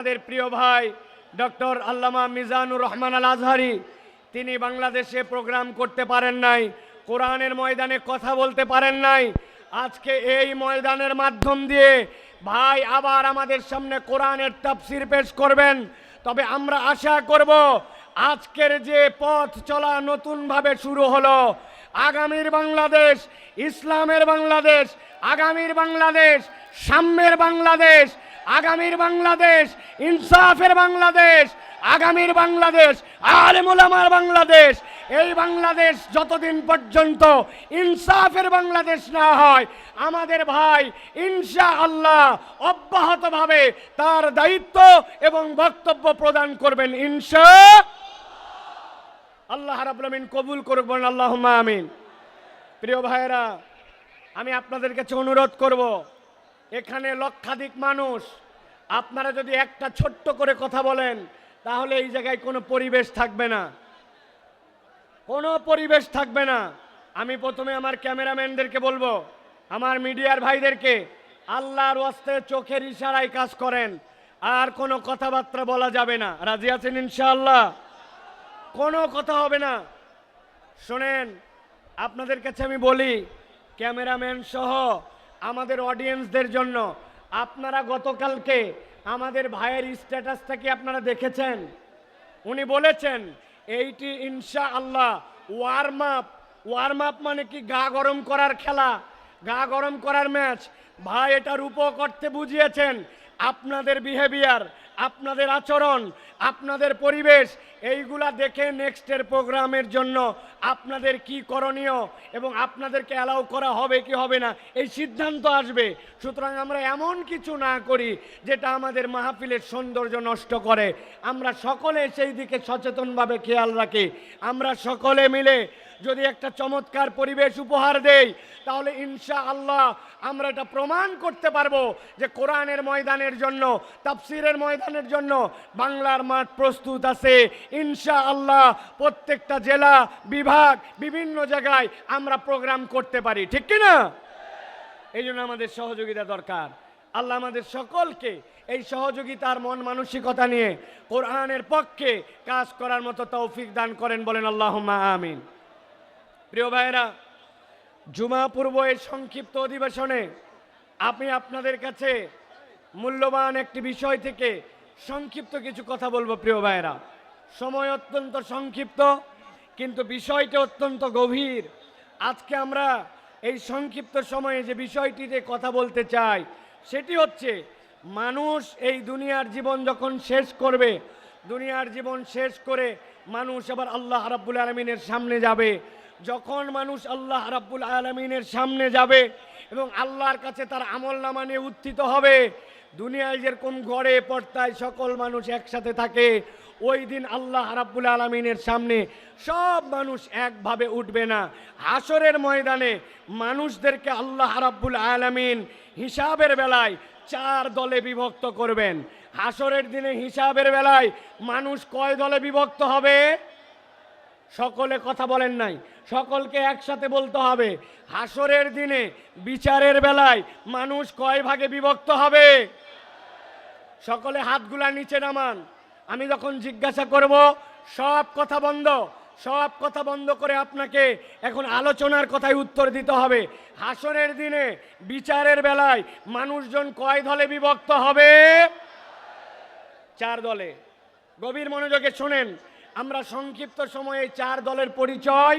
আমাদের প্রিয় ভাই ডক্টর আল্লামা মিজানুর রহমান আল আজহারি তিনি বাংলাদেশে প্রোগ্রাম করতে পারেন নাই, কোরআনের ময়দানে কথা বলতে পারেন নাই। আজকে এই ময়দানের মাধ্যম দিয়ে ভাই আবার আমাদের সামনে কোরআনের তাফসির পেশ করবেন। তবে আমরা আশা করব আজকের যে পথ চলা নতুনভাবে শুরু হলো, আগামীর বাংলাদেশ, ইসলামের বাংলাদেশ, আগামীর বাংলাদেশ, সাম্যের বাংলাদেশ আগামীর বাংলাদেশ, ইনসাফের বাংলাদেশ, আগামীর বাংলাদেশ আলেমুলামার বাংলাদেশ, এই বাংলাদেশ যতদিন পর্যন্ত ইনসাফের বাংলাদেশ না হয়, আমাদের ভাই ইনশা আল্লাহ অব্যাহতভাবে তার দায়িত্ব এবং বক্তব্য প্রদান করবেন ইনশা আল্লাহ রাব্বুল আমিন কবুল করুক, বলেন আল্লাহ আমিন। প্রিয় ভাইয়েরা, আমি আপনাদের কাছে অনুরোধ করব এখানে লক্ষাধিক মানুষ। আপনারা যদি একটা ছোট্ট করে কথা বলেন, তাহলে এই জায়গায় কোনো পরিবেশ থাকবে না। কোনো পরিবেশ থাকবে না। আমি প্রথমে আমার ক্যামেরাম্যানদেরকে বলব, আমার মিডিয়ার ভাইদেরকে, আল্লাহর ওয়াস্তে চোখের ইশারায় কাজ করেন। আর কোনো কথাবার্তা বলা যাবে না। রাজি আছেন ইনশাআল্লাহ? কোনো কথা হবে না। শোনেন, আপনাদের কাছে আমি বলি, ক্যামেরাম্যান সহ আমাদের অডিয়েন্সদের জন্য। আপনারা গতকালকে আমাদের ভাইয়ের স্ট্যাটাসটা কি আপনারা দেখেছেন। উনি বলেছেন, এইটি ইনশা আল্লাহ ওয়ার্ম আপ ওয়ার্ম আপ মানে কি গা গরম করার খেলা? গা গরম করার ম্যাচ ভাই এটার উপ করতে বুঝিয়েছেন। আপনাদের বিহেভিয়ার আপনাদের আচরণ আপনাদের পরিবেশ, এইগুলা দেখে নেক্সটের প্রোগ্রামের জন্য আপনাদের কি করণীয় এবং আপনাদেরকে অ্যালাউ করা হবে কি হবে না, এই সিদ্ধান্ত আসবে। সুতরাং আমরা এমন কিছু না করি যেটা আমাদের মাহফিলের সৌন্দর্য নষ্ট করে। আমরা সকলে সেই দিকে সচেতনভাবে খেয়াল রাখি। আমরা সকলে মিলে যদি একটা চমৎকার পরিবেশ উপহার দেই, তাহলে ইনশা আল্লাহ আমরা এটা প্রমাণ করতে পারব যে কোরআনের ময়দানের জন্য, তাফসিরের ময়দানের জন্য, বাংলার মাঠ প্রস্তুত আছে। ইনশা আল্লাহ প্রত্যেকটা জেলা, বিভাগ, বিভিন্ন জায়গায় আমরা প্রোগ্রাম করতে পারি। ঠিক কি না? এই জন্য আমাদের সহযোগিতা দরকার। আল্লাহ আমাদের সকলকে এই সহযোগিতার মন মানসিকতা নিয়ে কোরআনের পক্ষে কাজ করার মতো তৌফিক দান করেন বলেন আল্লাহ আমিন। প্রিয় ভাইয়েরা, জুমা পূর্ব এই সংক্ষিপ্ত অধিবেশনে আমি আপনাদের কাছে মূল্যবান একটি বিষয় থেকে সংক্ষিপ্ত কিছু কথা বলব, প্রিয় ভাইয়েরা। সময় অত্যন্ত সংক্ষিপ্ত, কিন্তু বিষয়টা অত্যন্ত গভীর। আজকে আমরা এই সংক্ষিপ্ত সময়ে যে বিষয়টিতে কথা বলতে চাই, সেটি হচ্ছে, মানুষ এই দুনিয়ার জীবন যখন শেষ করবে, দুনিয়ার জীবন শেষ করে মানুষ আবার আল্লাহ রাব্বুল আলমিনের সামনে যাবে। যখন মানুষ আল্লাহ রাব্বুল আলমিনের সামনে যাবে এবং আল্লাহর কাছে তার আমল নামা নিয়ে উত্থিত হবে দুনিয়ায় যেরকম গড়ে পর্তায় সকল মানুষ একসাথে থাকে, ওই দিন আল্লাহ রাব্বুল আলমিনের সামনে সব মানুষ একভাবে উঠবে না। হাসরের ময়দানে মানুষদেরকে আল্লাহ রাব্বুল আলমিন হিসাবের বেলায় চার দলে বিভক্ত করবেন। হাসরের দিনে হিসাবের বেলায় মানুষ কয় দলে বিভক্ত হবে? সকলে কথা বলেন নাই। সকলকে একসাথে বলতে হবে। হাসরের দিনে বিচারের বেলায় মানুষ কয় ভাগে বিভক্ত হবে? সকলে হাতগুলা নিচে নামান। আমি যখন জিজ্ঞাসা করব, সব কথা বন্ধ, সব কথা বন্ধ করে আপনাকে এখন আলোচনার কথায় উত্তর দিতে হবে। হাসরের দিনে, বিচারের বেলায় মানুষজন কয় দলে বিভক্ত হবে? চার দলে। গভীর মনোযোগে শোনেন, আমরা সংক্ষিপ্ত সময়ে চার দলের পরিচয়।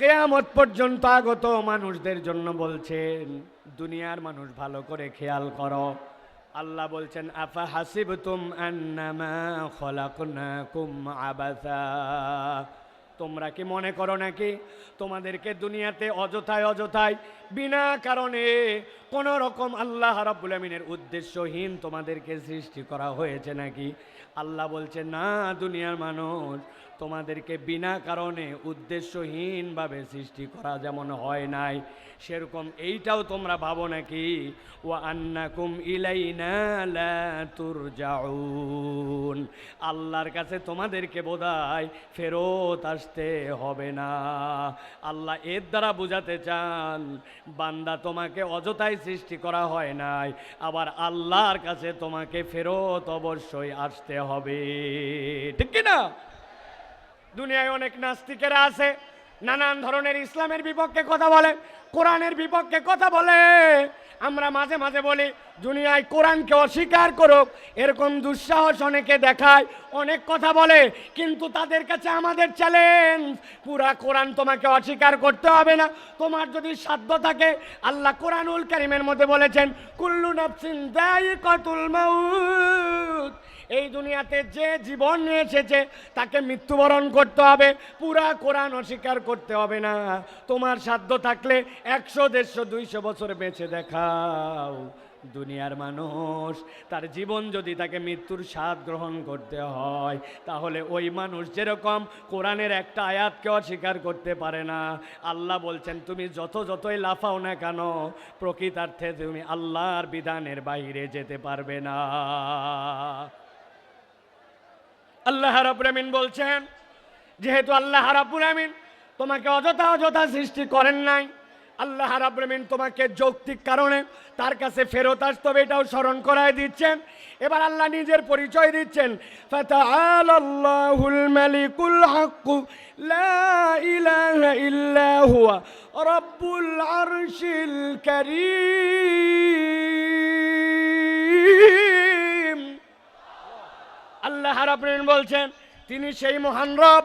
কেয়ামত পর্যন্ত আগত মানুষদের জন্য বলছেন, দুনিয়ার মানুষ ভালো করে খেয়াল করো। আল্লাহ বলছেন, আফা হাসিব তুম আবাসা? তোমরা কি মনে করো নাকি? তোমাদেরকে দুনিয়াতে অযথায় অযথায় বিনা কারণে কোন রকম আল্লাহ রাব্বুল আমিনের উদ্দেশ্যহীন তোমাদেরকে সৃষ্টি করা হয়েছে নাকি? আল্লাহ বলছে, না, দুনিয়ার মানুষ, তোমাদেরকে বিনা কারণে উদ্দেশ্যহীনভাবে সৃষ্টি করা যেমন হয় নাই। সেরকম এইটাও তোমরা ভাবো নাকি? ও আন্নাকুম ইলাইনা লা তুরজাউন। আল্লাহর কাছে তোমাদেরকে বোধহয় ফেরত আসতে হবে না। আল্লাহ এর দ্বারা বুঝাতে চান বান্দা তোমাকে অযথাই সৃষ্টি করা হয় নাই, আবার আল্লাহর কাছে তোমাকে ফেরত অবশ্যই আসতে হবে। ঠিক কিনা? দুনিয়ায় অনেক নাস্তিকেরা আছে নানান ধরনের ইসলামের বিপক্ষে কথা বলে, কোরআনের বিপক্ষে কথা বলে। আমরা মাঝে মাঝে বলি, দুনিয়ায় কোরআনকে অস্বীকার করুক, এরকম দুঃসাহস অনেকে দেখায়, অনেক কথা বলে, কিন্তু তাদের কাছে আমাদের চ্যালেঞ্জ পুরা কোরআন তোমাকে অস্বীকার করতে হবে না। তোমার যদি সাধ্য থাকে, আল্লাহ কোরআনুল কারিমের মধ্যে বলেছেন, কুল্লু নাফসিন দায়িকাতুল মাউত। এই দুনিয়াতে যে জীবন নিয়ে এসেছে, তাকে মৃত্যুবরণ করতে হবে। পুরা কোরআন অস্বীকার করতে হবে না। তোমার সাধ্য থাকলে একশো, দেড়শো, দুইশো বছর বেঁচে দেখাও। দুনিয়ার মানুষ, তার জীবন যদি তাকে মৃত্যুর স্বাদ গ্রহণ করতে হয়, তাহলে ওই মানুষ যেরকম কোরআনের একটা আয়াতকে অস্বীকার করতে পারে না। আল্লাহ বলছেন, তুমি যত যতই লাফাও না কেন, প্রকৃতার্থে তুমি আল্লাহর বিধানের বাইরে যেতে পারবে না। আল্লাহ রাব্বুল আমিন বলছেন, যেহেতু আল্লাহ রাব্বুল আমিন তোমাকে অযথা অযথা সৃষ্টি করেন নাই, আল্লাহ রাব্বুল আমিন তোমাকে যৌক্তিক কারণে তার কাছে ফেরত আসতে হবে, এটাও স্মরণ করায় দিচ্ছেন। এবার আল্লাহ নিজের পরিচয় দিচ্ছেন লা রব্বুল আরশিল আল্লাহ বলছেন তিনি সেই মহান রব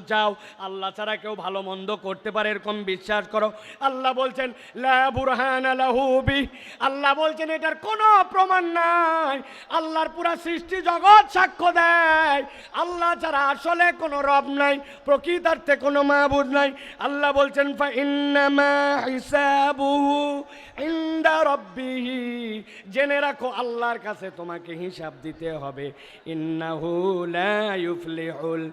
চাও, আল্লাহ ছাড়া কেউ ভালো মন্দ করতে পারে এরকম বিশ্বাস করো। আল্লাহ বলছেন, লা বুরহান লাহু বি। আল্লাহ বলছেন, এটার কোনো প্রমাণ নাই। আল্লাহর পুরা সৃষ্টি জগৎ সাক্ষ্য দেয়। আল্লাহ ছাড়া আসলে কোনো রব নাই, প্রকৃতার্থে কোনো মাহবুদ নাই। আল্লাহ বলছেন জেনে রাখো, আল্লাহর কাছে তোমাকে হিসাব দিতে হবে। ইন্নাহু লা ইউফলিহুল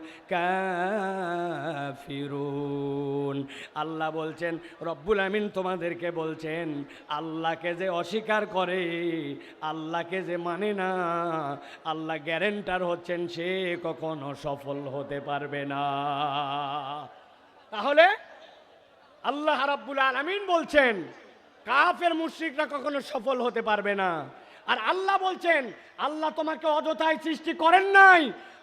কাফিরুন। আল্লাহ বলছেন, রব্বুল আমিন তোমাদেরকে বলছেন, আল্লাহকে যে অস্বীকার করে, আল্লাহকে যে মানে না, আল্লাহ গ্যারেন্টার হচ্ছেন, সে কখনো সফল হতে পারবে না। তাহলে আল্লাহ রাব্বুল আলামিন বলছেন, কাফের মুশরিকরা কখনো সফল হতে পারবে না। আর আল্লাহ বলছেন, আল্লাহ তোমাকে অযথায় সৃষ্টি করেন নাই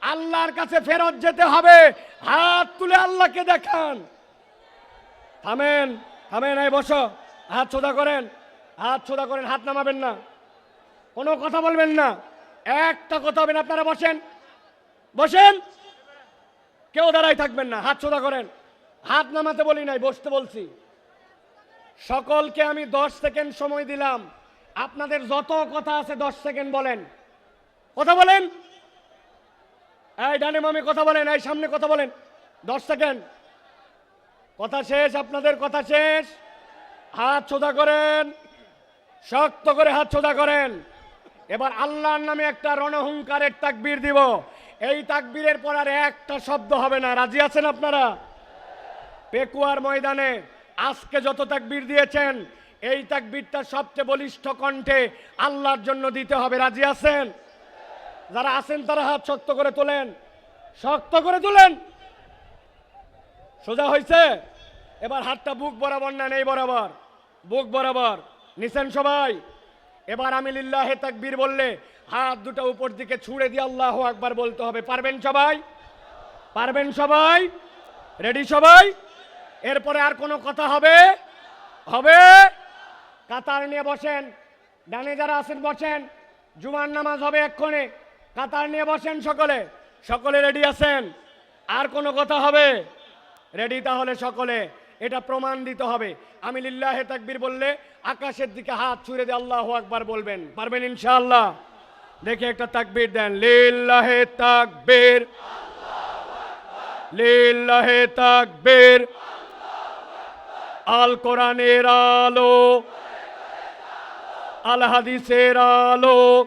আল্লাহর কাছে ফেরত যেতে হবে। হাত তুলে আল্লাহকে দেখান। থামেন থামেন, এই বসো। হাত সোজা করেন, হাত সোজা করেন, হাত নামাবেন না। কোনো কথা বলবেন না। একটা কথা হবে না আপনারা বসেন। বসেন। কেউ দাঁড়াই থাকবেন না, হাত সোজা করেন। হাত নামাতে বলি নাই, বসতে বলছি। সকলকে আমি দশ সেকেন্ড সময় দিলাম। আপনাদের যত কথা আছে দশ সেকেন্ড বলেন। কথা বলেন। এই ডানে মামে কথা বলেন, এই সামনে কথা বলেন। দশ সেকেন্ড। কথা শেষ, আপনাদের কথা শেষ। হাত সোজা করেন, শক্ত করে হাত সোজা করেন। এবার আল্লাহর নামে একটা রণহুঙ্কারের তাকবীর দিব। এই তাকবীরের পর আর একটা শব্দ হবে না। রাজি আছেন আপনারা? পেকুয়ার ময়দানে আজকে যত তাকবীর দিয়েছেন, এই তাকবীরটা সবচেয়ে বলিষ্ঠ কণ্ঠে আল্লাহর জন্য দিতে হবে। রাজি আছেন? যারা আছেন, তারা হাত শক্ত করে তোলেন। শক্ত করে তোলেন। সোজা হয়েছে এবার হাতটা বুক বরাবর না, নেই বরাবর। বুক বরাবর। নিছেন সবাই? এবার আমি লিল্লাহে তাকবীর বললে হাত দুটো উপর দিকে ছুঁড়ে দিয়ে আল্লাহ একবার বলতে হবে। পারবেন সবাই? পারবেন সবাই? রেডি সবাই? এরপরে আর কোনো কথা হবে? হবে? কাতার নিয়ে বসেন। ডানে যারা আছেন, বসেন। জুমার নামাজ হবে এক্ষণে। কাতার নিয়ে বসেন সকলে। সকলে রেডি আছেন? আর কোনো কথা হবে? রেডি তাহলে সকলে, এটা প্রমাণ দিতে হবে। আমি লিল্লাহে তাকবীর বললে আকাশের দিকে হাত ছুঁড়ে দিয়ে আল্লাহ আকবার বলবেন। পারবেন ইনশাআল্লাহ? দেখে একটা তাকবীর দেন, লিল্লাহে তাকবীর। লিল্লাহে তাকবীর। আল কোরআনের আলো, আল হাদিসের আলো।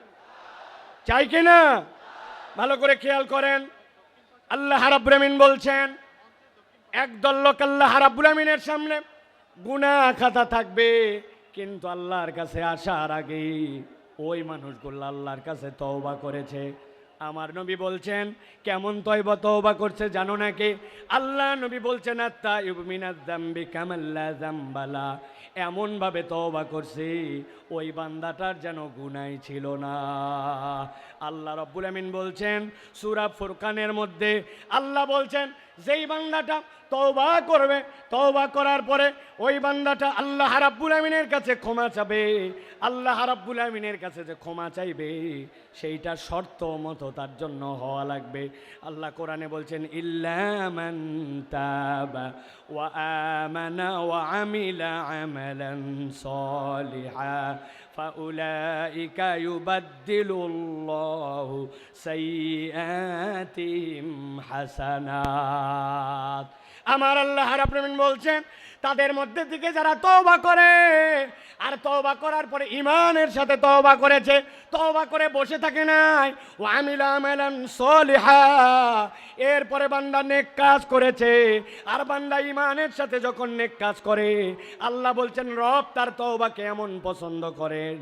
চাই কিনা ভালো করে খেয়াল করেন। আল্লাহ আলামিন বলছেন, একদল লোক আল্লাহ আলামিনের সামনে গুনাহ খাতা থাকবে, কিন্তু আল্লাহর কাছে আসার আগে ওই মানুষগুলো আল্লাহর কাছে তওবা করেছে। আমার নবী বলছেন, কেমন তয়বা তওবা করছে জানো নাকি? আল্লাহ নবী বলছেন আত্মা ইউমিনাজ জাম্বি কামাল্লা জাম্বালা এমন ভাবে তওবা করছি, ওই বান্দাটার যেন গুনাই ছিল না। আল্লাহ রব্বুল আমিন বলছেন, সুরা ফুরকানের মধ্যে আল্লাহ বলছেন, যেই বান্দাটা তওবা করবে তওবা করার পরে ওই বান্দাটা আল্লাহ রাব্বুল আমিনের কাছে ক্ষমা চাবে আল্লাহ রাব্বুল আমিনের কাছে যে ক্ষমা চাইবে সেইটা শর্ত মতো তার জন্য হওয়া লাগবে আল্লাহ কোরআনে বলছেন ইল্লামান তাবা ওয়া আমানা ওয়া আমিলা আমালান সলিহা فأولئك يبدل الله سيئاتهم حسنات আমার আল্লাহ রাব্বুল বলছেন তাদের মধ্যে থেকে যারা তওবা করে, আর তওবা করার পরে ইমানের সাথে তওবা করেছে, তওবা করে বসে থাকে নাই। ও আমিলা আমালান সলিহা। এরপরে বান্দা নেক কাজ করেছে, আর বান্দা ইমানের সাথে যখন নেক কাজ করে, আল্লাহ বলছেন, রব তার তওবাকে এমন পছন্দ করেন।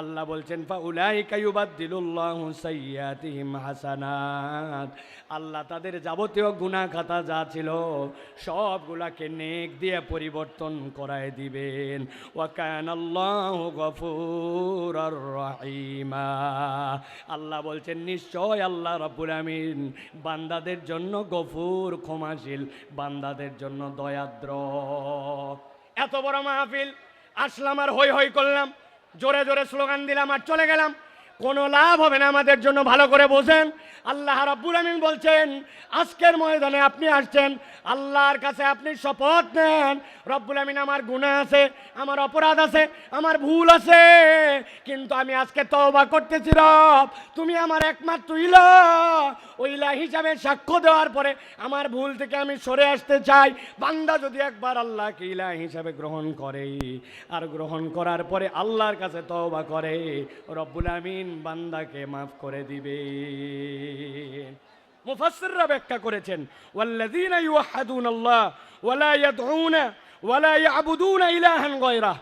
আল্লাহ বলছেন, ফাউলাইকা ইউবাদদিলুল্লাহু সাইয়্যাতিহিম হাসানাত। আল্লাহ তাদের যাবতীয় গুনাহ খাতা যা ছিল, সবগুলাকে নেক দিয়ে পরিবর্তন করায় দিবেন। ওয়াকান আল্লাহ গফুর রহিমা। আল্লাহ বলছেন, নিশ্চয় আল্লাহ রব্বুল আমিন বান্দাদের জন্য গফুর, ক্ষমাশীল, বান্দাদের জন্য দয়াদ্র। এত বড় মাহফিল, আসলাম আর হই হই করলাম, জোরে জোরে স্লোগান দিলাম আর চলে গেলাম। কোনো লাভ হবে না আমাদের জন্য, ভালো করে বোঝেন। আল্লাহ রাব্বুল আমিন বলছেন, আজকের ময়দানে আপনি আসছেন, আল্লাহর কাছে আপনি শপথ নেন, রব্বুল আমিন আমার গুণা আছে, আমার অপরাধ আছে, আমার ভুল আছে, কিন্তু আমি আজকে তওবা করতেছি রব, তুমি আমার একমাত্র ইলা ওই ইলা হিসাবে সাক্ষ্য দেওয়ার পরে আমার ভুল থেকে আমি সরে আসতে চাই। বান্দা যদি একবার আল্লাহকে ইলা হিসাবে গ্রহণ করে, আর গ্রহণ করার পরে আল্লাহর কাছে তওবা করে, রব্বুল আমিন বান্দাকে মাফ করে দিবে। মুফাসসিররা ব্যাখ্যা করেছেন, ওয়াল্লাযীনা ইউহাদুন আল্লাহ ওয়ালা ইয়াদউনা ওয়ালা ইয়াবুদুনা ইলাহান গায়রাহ।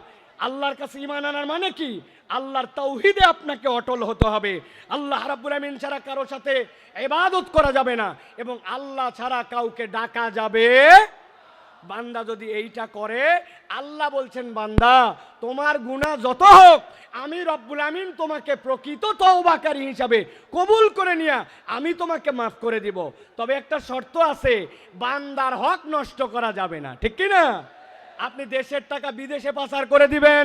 আল্লাহর কাছে ঈমান আনার মানে কি? আল্লাহর তৌহিদে আপনাকে অটল হতে হবে। আল্লাহ রাব্বুল আমিন ছাড়া কারও সাথে এবাদত করা যাবে না এবং আল্লাহ ছাড়া কাউকে ডাকা যাবে বান্দা যদি এইটা করে, আল্লাহ বলছেন, বান্দা, তোমার গুণা যত হোক, আমি রব্বুল আমিন তোমাকে প্রকৃত তওবাকারী হিসাবে কবুল করে নিয়া আমি তোমাকে মাফ করে দিব। তবে একটা শর্ত আছে, বান্দার হক নষ্ট করা যাবে না। ঠিক কি না আপনি দেশের টাকা বিদেশে পাচার করে দিবেন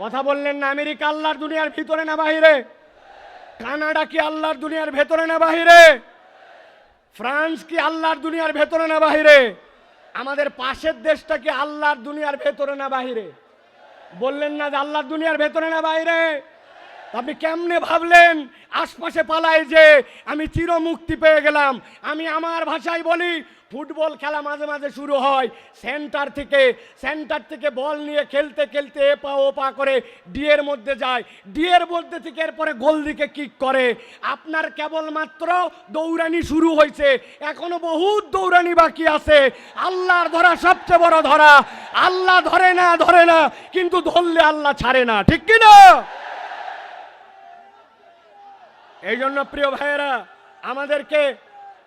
কথা বললেন না, আমেরিকা আল্লাহর দুনিয়ার ভিতরে না বাহিরে? কানাডা কি আল্লাহর দুনিয়ার ভেতরে না বাহিরে? ফ্রান্স কি আল্লাহর দুনিয়ার ভেতরে না বাহিরে? আমাদের পাশের দেশটা কি আল্লাহর দুনিয়ার ভেতরে না বাহিরে? বললেন না যে আল্লাহর দুনিয়ার ভেতরে না বাইরে আপনি কেমনে ভাবলেন? আশপাশে পালাই যে আমি চির মুক্তি পেয়ে গেলাম। আমি আমার ভাষায় বলি ফুটবল খেলা মাঝে মাঝে শুরু হয়। সেন্টার থেকে সেন্টার থেকে বল নিয়ে খেলতে খেলতে এ পা ও পা করে ডিয়ের মধ্যে যায়। ডিয়ের মধ্যে থেকে এরপরে গোল দিকে কিক করে। আপনার কেবলমাত্র দৌড়ানি শুরু হয়েছে। এখনও বহুত দৌড়ানি বাকি আছে। আল্লাহর ধরা সবচেয়ে বড় ধরা। আল্লাহ ধরে না ধরে না, কিন্তু ধরলে আল্লাহ ছাড়ে না। ঠিক কি না? এই জন্য প্রিয় ভাইয়েরা, আমাদেরকে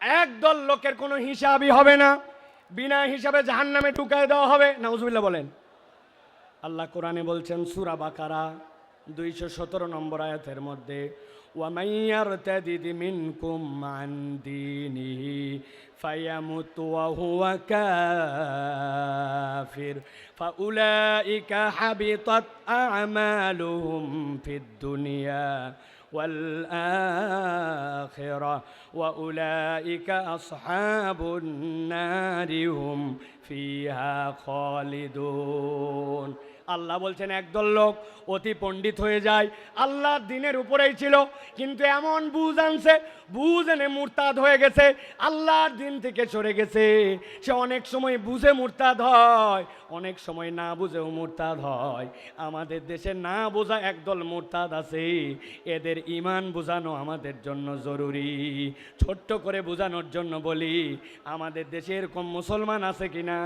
একদল লোকের কোনো হিসাবই হবে না। বিনা হিসাবে জাহান্নামে ঢুকায় দেওয়া হবে। নাউজুবিল্লাহ বলেন। আল্লাহ কোরআনে বলছেন, সুরা বাকারা, দুইশো সতেরো নম্বর আয়াতের মধ্যে ওয়ামাইয়ার তাদিদি والآخرة وأولئك أصحاب النار هم فيها خالدون আল্লাহ বলছেন, একদল লোক অতি পণ্ডিত হয়ে যায়। আল্লাহ দিনের উপরেই ছিল, কিন্তু এমন বুঝ আনছে, বুঝ এনে মুরতাদ হয়ে গেছে। আল্লাহর দিন থেকে সরে গেছে। সে অনেক সময় বুঝে মুরতাদ হয়, অনেক সময় না বুঝেও মুরতাদ হয়। আমাদের দেশে না বোঝা একদল মুরতাদ আছে। এদের ইমান বোঝানো আমাদের জন্য জরুরি। ছোট্ট করে বোঝানোর জন্য বলি, আমাদের দেশে এরকম মুসলমান আছে কিনা?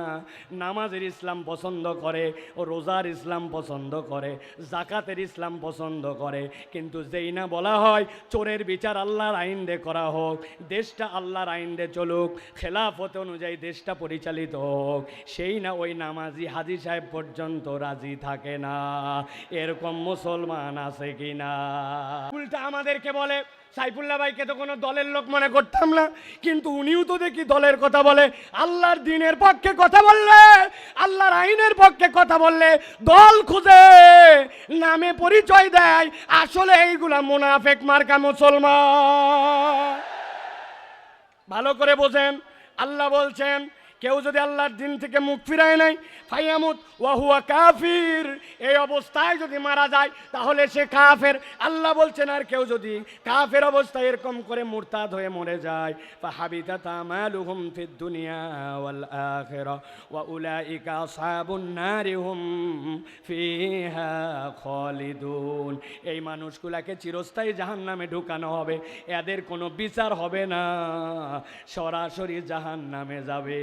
নামাজের ইসলাম পছন্দ করে, ও রোজার ইসলাম পছন্দ করে, জাকাতের ইসলাম পছন্দ করে, কিন্তু যেই না বলা হয় চোরের বিচার আল্লাহর আইন করা হোক, দেশটা আল্লাহর আইন চলুক, খেলাফত অনুযায়ী দেশটা পরিচালিত হোক, সেই না ওই নামাজি হাজি সাহেব পর্যন্ত রাজি থাকে না। এরকম মুসলমান আছে কি না উল্টা আমাদেরকে বলে সাইফুল্লাহ ভাইকে তো কোনো দলের লোক মনে করতাম না, কিন্তু উনিও তো দেখি দলের কথা বলে, আল্লাহর দিনের পক্ষে কথা বললে, আল্লাহর আইনের পক্ষে কথা বললে দল খুঁজে, নামে পরিচয় দেয়, আসলে এইগুলা মুনাফেক মার্কা মুসলমান। ভালো করে বোঝেন, আল্লাহ বলছেন কেউ যদি আল্লাহর দিন থেকে মুখ ফিরায় নাই ফাইয়ামুত ওয়াহুয়া কাফির। এই অবস্থায় যদি মারা যায়, তাহলে সে কাফের। আল্লাহ বলছেন, আর কেউ যদি কাফের অবস্থায় এরকম করে মুরতাদ হয়ে মরে যায়, ফাহাবিতা তামালুহুম ফিদ দুনিয়া ওয়াল আখিরা, ওয়া উলাইকা নারি হুম ফিহা খালিদুন। এই মানুষগুলাকে চিরস্থায়ী জাহান্নামে ঢুকানো হবে। এদের কোনো বিচার হবে না। সরাসরি জাহান্নামে যাবে।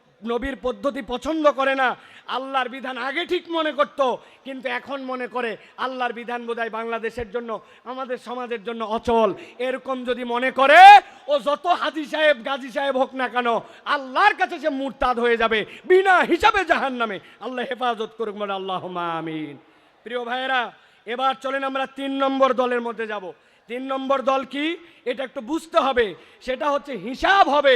নবীর পদ্ধতি পছন্দ করে না, আল্লাহর বিধান আগে ঠিক মনে করত, কিন্তু এখন মনে করে আল্লাহর বিধান বোধহয় বাংলাদেশের জন্য, আমাদের সমাজের জন্য অচল। এরকম যদি মনে করে, ও যত হাজি সাহেব, গাজী সাহেব হোক না কেন, আল্লাহর কাছে সে মুরতাদ হয়ে যাবে, বিনা হিসাবে জাহান নামে আল্লাহ হেফাজত করুক মানে আল্লাহ আমিন। প্রিয় ভাইয়েরা, এবার চলেন আমরা তিন নম্বর দলের মধ্যে যাব। তিন নম্বর দল কি? এটা একটু বুঝতে হবে। সেটা হচ্ছে হিসাব হবে।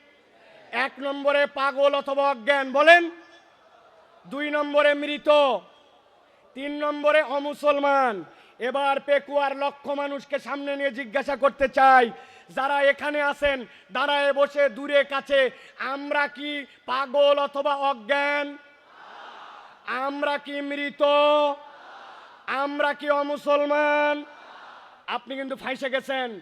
এক নম্বরে পাগল অথবা অজ্ঞান, বলেন। দুই নম্বরে মৃত, তিন নম্বরে অমুসলমান। এবার পেকুয়ার লক্ষ মানুষকে সামনে নিয়ে জিজ্ঞাসা করতে চাই, যারা এখানে আছেন, দাঁড়ায় বসে, দূরে, কাছে, আমরা কি পাগল অথবা অজ্ঞান? আমরা কি মৃত? আমরা কি অমুসলমান? আপনি কিন্তু ফাইসে গেছেন।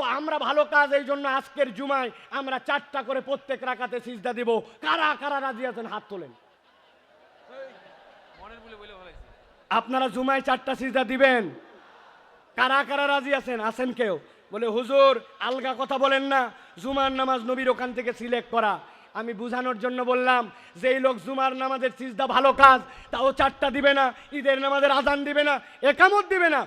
তো আমরা ভালো কাজ এই জন্য আজকের জুমায় আমরা চারটা করে প্রত্যেক রাখাতে সিজদা দিব। কারা কারা রাজি আছেন? হাত তোলেন। আপনারা জুমায় চারটা সিজদা দিবেন। কারা কারা রাজি আছেন? আছেন কেউ? বলে, হুজুর, আলগা কথা বলেন না। জুমার নামাজ নবীর ওখান থেকে সিলেক্ট করা। আমি বুঝানোর জন্য বললাম, যেই লোক জুমার নামাজের সিজদা ভালো কাজ, তাও চারটা দিবে না। ঈদের নামাজের আজান দিবে না। একামত দিবে না।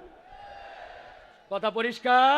কথা পরিষ্কার?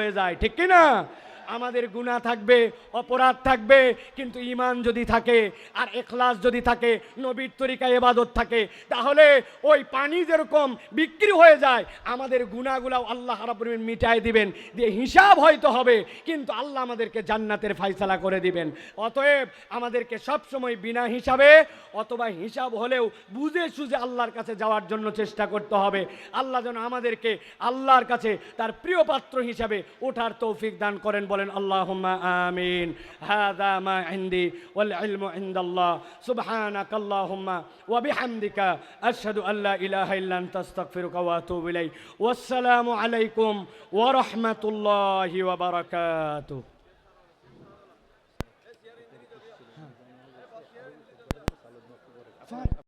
যায় ঠিক কি না আমাদের গুণা থাকবে, অপরাধ থাকবে, কিন্তু ইমান যদি থাকে আর এখলাস যদি থাকে, নবীর তরিকা এবাদত থাকে, তাহলে ওই পানি যেরকম বিক্রি হয়ে যায়, আমাদের গুণাগুলাও আল্লাহ রাবুল মিটায় দিবেন। দিয়ে হিসাব হয়তো হবে, কিন্তু আল্লাহ আমাদেরকে জান্নাতের ফাইসালা করে দিবেন। অতএব আমাদেরকে সব সময় বিনা হিসাবে অথবা হিসাব হলেও বুঝে সুঝে আল্লাহর কাছে যাওয়ার জন্য চেষ্টা করতে হবে। আল্লাহ যেন আমাদেরকে আল্লাহর কাছে তার প্রিয় পাত্র হিসাবে ওঠার তৌফিক দান করেন। বলেন আল্লাহুম্মা আমিন হাদা মা ইনদি ওয়াল ইলমু ইনদাল্লাহ সুবহানাক আল্লাহুম্মা ওয়া বিহামদিকা আশহাদু আল্লা ইলাহা ইল্লা আনতা আস্তাগফিরুকা ওয়া আতুবু ইলাইক ওয়াসসালামু আলাইকুম ওয়া রাহমাতুল্লাহি ওয়া বারাকাতুহু